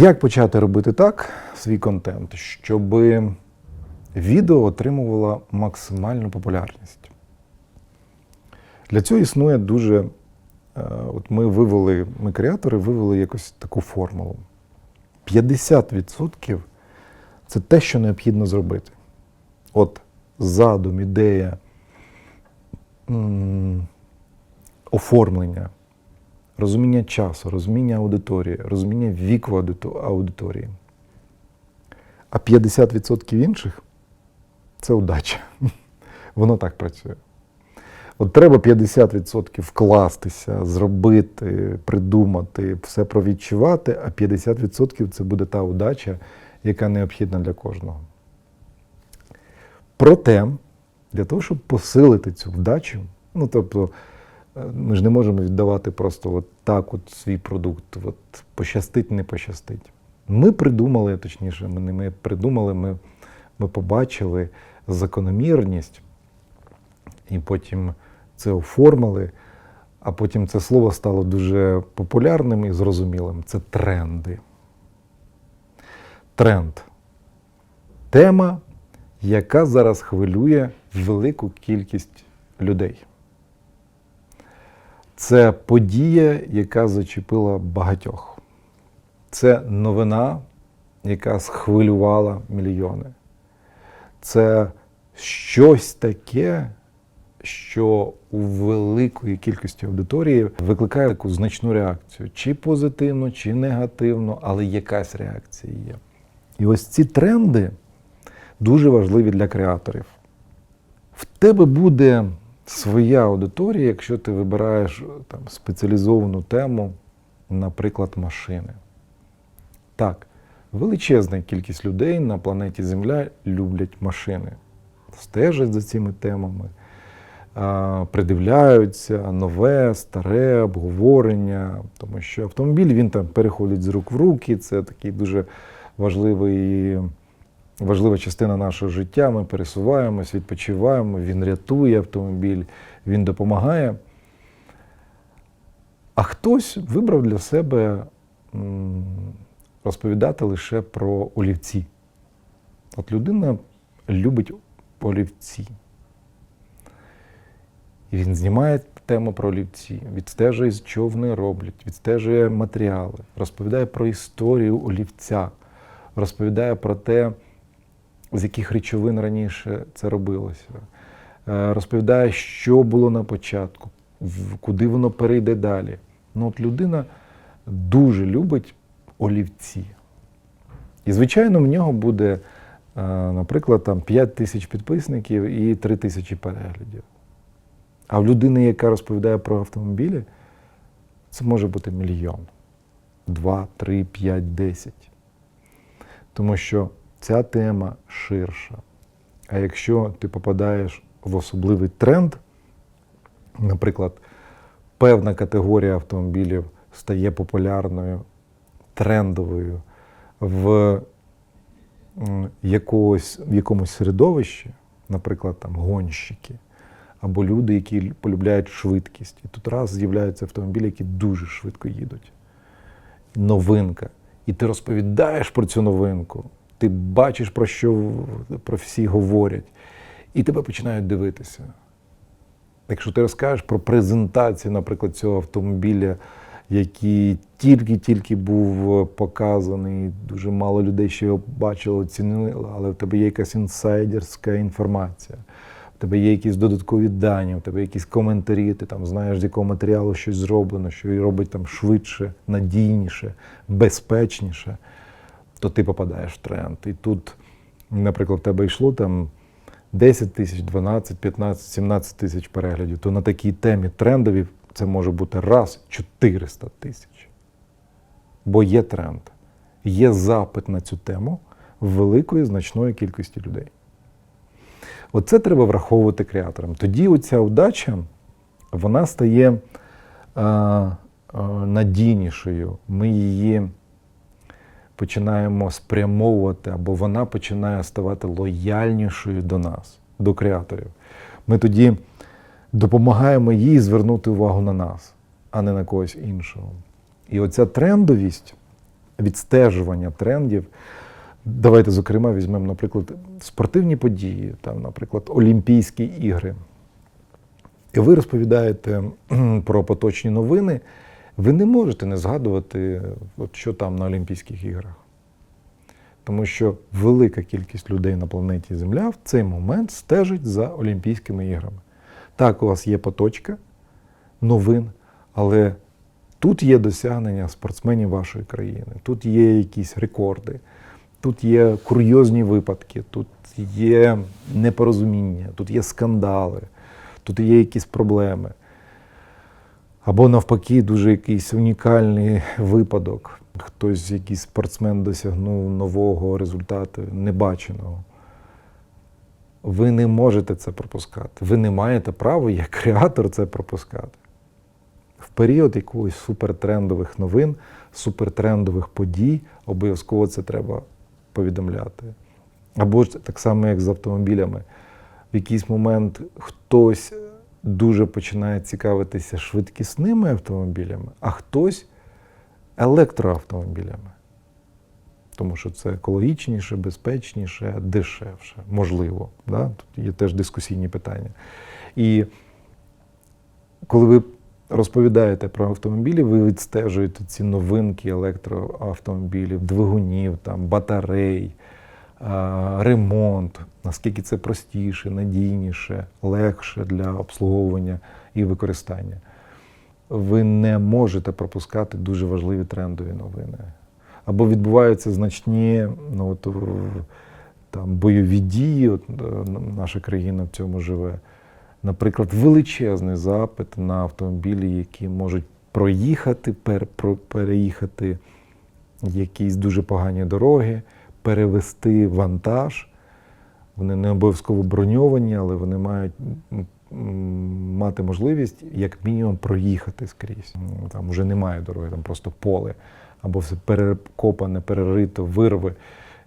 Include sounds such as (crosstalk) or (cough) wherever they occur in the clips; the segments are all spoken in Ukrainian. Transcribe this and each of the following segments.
Як почати робити так свій контент, щоб відео отримувало максимальну популярність? Для цього існує дуже. е, От ми вивели, ми креатори вивели якось таку формулу. 50% це те, що необхідно зробити. От задум, ідея, оформлення, розуміння часу, розуміння аудиторії, розуміння віку аудиторії. А 50% інших це удача. (laughs) Воно так працює. От треба 50% вкластися, зробити, придумати, все провідчувати, а 50% це буде та удача, яка необхідна для кожного. Проте, для того, щоб посилити цю вдачу, ну тобто, ми ж не можемо віддавати просто от так от свій продукт, от пощастить, не пощастить. Ми придумали, точніше, ми не ми придумали, ми, ми побачили закономірність, і потім це оформили, а потім це слово стало дуже популярним і зрозумілим. Це тренди. Тренд. Тема, яка зараз хвилює велику кількість людей. Це подія, яка зачепила багатьох. Це новина, яка схвилювала мільйони. Це щось таке, що у великої кількості аудиторії викликає таку значну реакцію, чи позитивну, чи негативну, але якась реакція є. І ось ці тренди дуже важливі для креаторів. В тебе буде своя аудиторія, якщо ти вибираєш там, спеціалізовану тему, наприклад, машини. Так, величезна кількість людей на планеті Земля люблять машини, стежать за цими темами, придивляються нове, старе обговорення, тому що автомобіль він там переходить з рук в руки, це такий дуже важливий, важлива частина нашого життя. Ми пересуваємось, відпочиваємо, він рятує автомобіль, він допомагає. А хтось вибрав для себе розповідати лише про олівці. От людина любить олівці. І він знімає тему про олівці, відстежує, що вони роблять, відстежує матеріали, розповідає про історію олівця, розповідає про те, з яких речовин раніше це робилося, е, розповідає, що було на початку, куди воно перейде далі. Ну, от людина дуже любить олівці. І, звичайно, в нього буде, е, наприклад, там 5 тисяч підписників і 3 тисячі переглядів. А в людини, яка розповідає про автомобілі, це може бути мільйон. Два, три, п'ять, десять. Тому що ця тема ширша. А якщо ти попадаєш в особливий тренд, наприклад, певна категорія автомобілів стає популярною, трендовою в, якогось, в якомусь середовищі, наприклад, там гонщики, або люди, які полюбляють швидкість. І тут раз з'являються автомобілі, які дуже швидко їдуть. Новинка. І ти розповідаєш про цю новинку, ти бачиш, про що про всі говорять, і тебе починають дивитися. Якщо ти розкажеш про презентацію, наприклад, цього автомобіля, який тільки-тільки був показаний, дуже мало людей ще його бачило, оцінили, але в тебе є якась інсайдерська інформація, в тебе є якісь додаткові дані, в тебе є якісь коментарі, ти там знаєш, з якого матеріалу щось зроблено, що робить там швидше, надійніше, безпечніше, то ти попадаєш в тренд. І тут, наприклад, в тебе йшло там 10 тисяч, 12, 15, 17 тисяч переглядів, то на такій темі трендові це може бути раз 400 тисяч. Бо є тренд, є запит на цю тему великої значної кількості людей. Оце треба враховувати креаторам. Тоді оця удача вона стає е, е, надійнішою. Ми її починаємо спрямовувати, або вона починає ставати лояльнішою до нас, до креаторів. Ми тоді допомагаємо їй звернути увагу на нас, а не на когось іншого. І оця трендовість відстежування трендів. Давайте, зокрема, візьмемо, наприклад, спортивні події, там, наприклад, Олімпійські ігри. І ви розповідаєте (clears throat) про поточні новини, ви не можете не згадувати, от що там на Олімпійських іграх. Тому що велика кількість людей на планеті Земля в цей момент стежить за Олімпійськими іграми. Так, у вас є поточка новин, але тут є досягнення спортсменів вашої країни, тут є якісь рекорди, тут є курйозні випадки, тут є непорозуміння, тут є скандали, тут є якісь проблеми. Або навпаки, дуже якийсь унікальний випадок. Хтось, якийсь спортсмен досягнув нового результату, небаченого. Ви не можете це пропускати. Ви не маєте права як креатор це пропускати. В період якогось супертрендових новин, супертрендових подій обов'язково це треба повідомляти. Або ж так само, як з автомобілями. В якийсь момент хтось дуже починає цікавитися швидкісними автомобілями, а хтось електроавтомобілями. Тому що це екологічніше, безпечніше, дешевше, можливо. Да? Тут є теж дискусійні питання. І коли ви розповідаєте про автомобілі, ви відстежуєте ці новинки електроавтомобілів, двигунів, там, батарей, ремонт, наскільки це простіше, надійніше, легше для обслуговування і використання. Ви не можете пропускати дуже важливі трендові новини. Або відбуваються значні ну, от, там, бойові дії, от, е, наша країна в цьому живе. Наприклад, величезний запит на автомобілі, які можуть проїхати, пер, переїхати якісь дуже погані дороги, перевести вантаж. Вони не обов'язково броньовані, але вони мають м, мати можливість як мінімум проїхати скрізь. Там вже немає дороги, там просто поле, або все перекопане, перерито, вирви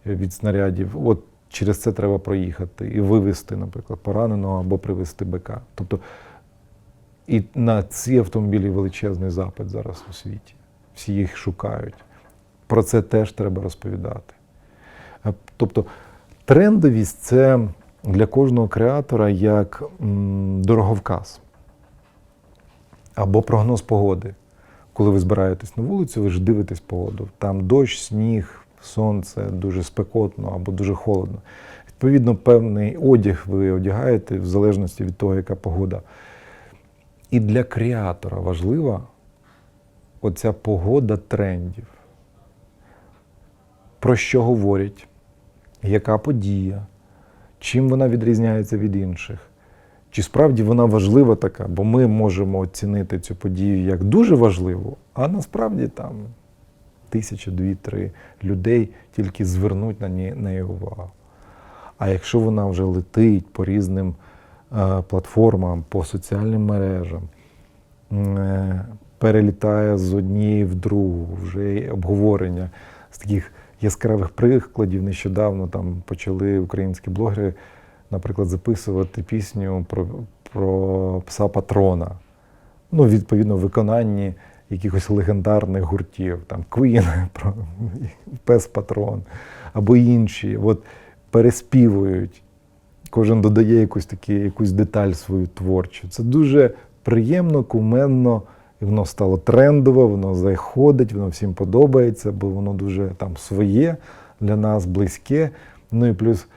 від снарядів. От через це треба проїхати і вивезти, наприклад, пораненого або привезти бика. Тобто і на ці автомобілі величезний запит зараз у світі. Всі їх шукають. Про це теж треба розповідати. Тобто трендовість це для кожного креатора як дороговказ або прогноз погоди. Коли ви збираєтесь на вулицю, ви ж дивитесь погоду. Там дощ, сніг, сонце, дуже спекотно або дуже холодно. Відповідно, певний одяг ви одягаєте в залежності від того, яка погода. І для креатора важлива оця погода трендів. Про що говорять, яка подія, чим вона відрізняється від інших. Чи справді вона важлива така, бо ми можемо оцінити цю подію як дуже важливу, а насправді там тисяча, дві-три людей тільки звернуть на неї, увагу. А якщо вона вже летить по різним е, платформам, по соціальним мережам, е, перелітає з однієї в другу, вже обговорення з таких яскравих прикладів. Нещодавно там почали українські блогери, наприклад, записувати пісню про, про пса патрона. Ну, відповідно, в виконанні якихось легендарних гуртів, там (laughs) про пес патрон або інші. От переспівують. Кожен додає якусь такі, якусь деталь свою творчу. Це дуже приємно, куменно, і воно стало трендово, воно заходить, воно всім подобається, бо воно дуже там своє для нас, близьке. Ну і плюс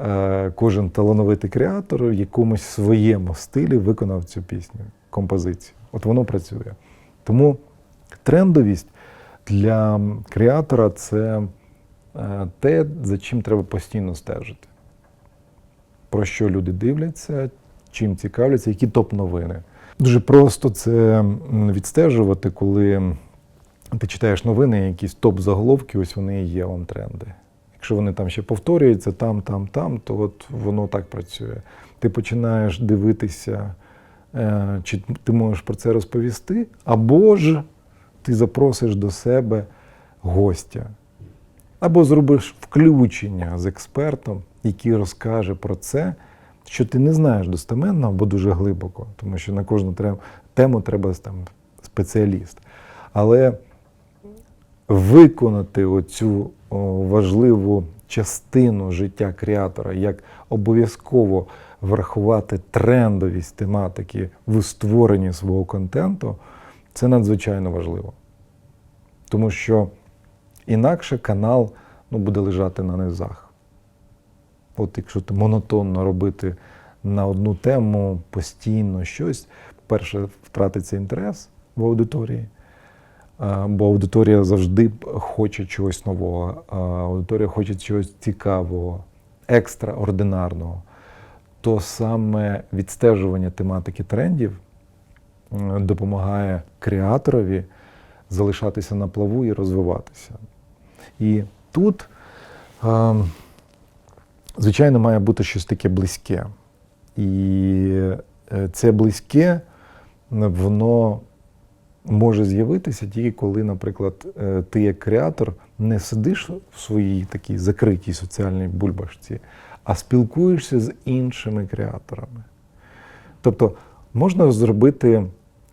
е, кожен талановитий креатор в якомусь своєму стилі виконав цю пісню, композицію. От воно працює. Тому трендовість для креатора це е, те, за чим треба постійно стежити. Про що люди дивляться, чим цікавляться, які топ-новини. Дуже просто це відстежувати, коли ти читаєш новини, якісь топ-заголовки, ось вони і є вам тренди. Якщо вони там ще повторюються там, там, там, то от воно так працює. Ти починаєш дивитися, е, чи ти можеш про це розповісти, або ж ти запросиш до себе гостя, або зробиш включення з експертом, який розкаже про це, що ти не знаєш достеменно або дуже глибоко, тому що на кожну тему треба там спеціаліст. Але виконати оцю важливу частину життя креатора, як обов'язково врахувати трендовість тематики в створенні свого контенту, це надзвичайно важливо. Тому що інакше канал ну, буде лежати на низах. От якщо ти монотонно робити на одну тему постійно щось, перше, втратиться інтерес в аудиторії, бо аудиторія завжди хоче чогось нового, аудиторія хоче чогось цікавого, екстраординарного. То саме відстежування тематики трендів допомагає креаторові залишатися на плаву і розвиватися. І тут, звичайно, має бути щось таке близьке. І е, це близьке, воно може з'явитися тільки коли, наприклад, е, ти як креатор не сидиш в своїй такій закритій соціальній бульбашці, а спілкуєшся з іншими креаторами. Тобто можна зробити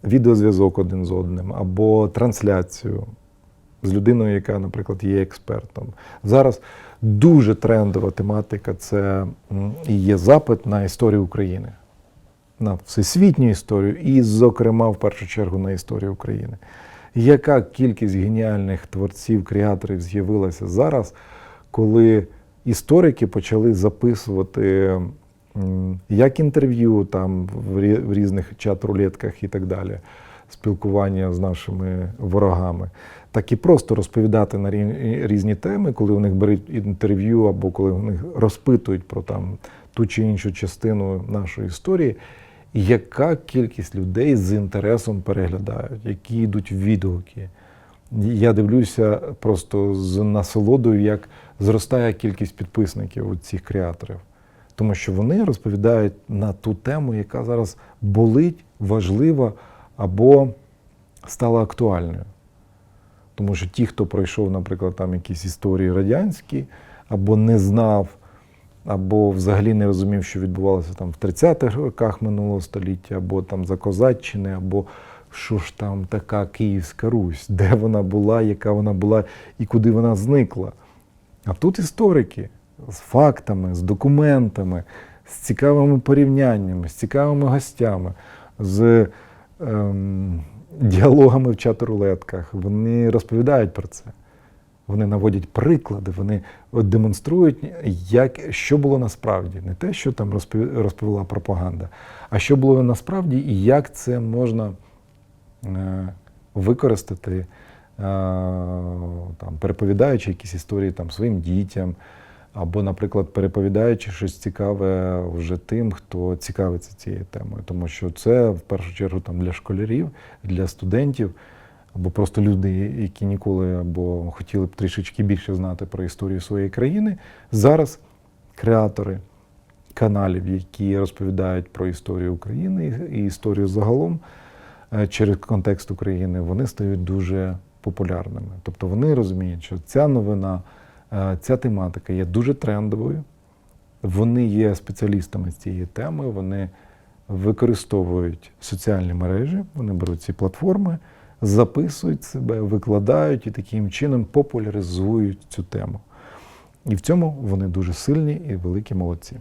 відеозв'язок один з одним або трансляцію з людиною, яка, наприклад, є експертом. Зараз дуже трендова тематика це і є запит на історію України, на всесвітню історію, і, зокрема, в першу чергу на історію України. Яка кількість геніальних творців, креаторів з'явилася зараз, коли історики почали записувати як інтерв'ю там в різних чат-рулетках і так далі, спілкування з нашими ворогами, так і просто розповідати на різні теми, коли у них беруть інтерв'ю або коли них розпитують про там ту чи іншу частину нашої історії. Яка кількість людей з інтересом переглядають, які йдуть відгуки. Я дивлюся просто з насолодою, як зростає кількість підписників у цих креаторів. Тому що вони розповідають на ту тему, яка зараз болить, важлива або стала актуальною. Тому що ті, хто пройшов, наприклад, там якісь історії радянські, або не знав, або взагалі не розумів, що відбувалося там в 30-х роках минулого століття, або там за Козаччини, або що ж там така Київська Русь, де вона була, яка вона була і куди вона зникла. А тут історики з фактами, з документами, з цікавими порівняннями, з цікавими гостями, з ем, діалогами в чат-рулетках. Вони розповідають про це. Вони наводять приклади, вони демонструють, як, що було насправді. Не те, що там розповіла пропаганда, а що було насправді і як це можна е, використати, е, там, переповідаючи якісь історії там, своїм дітям, або, наприклад, переповідаючи щось цікаве вже тим, хто цікавиться цією темою. Тому що це в першу чергу там, для школярів, для студентів, або просто люди, які ніколи або хотіли б трішечки більше знати про історію своєї країни. Зараз креатори каналів, які розповідають про історію України і історію загалом е, через контекст України, вони стають дуже популярними. Тобто вони розуміють, що ця новина, ця тематика є дуже трендовою. Вони є спеціалістами з цієї теми, вони використовують соціальні мережі, вони беруть ці платформи, записують себе, викладають і таким чином популяризують цю тему. І в цьому вони дуже сильні і великі молодці.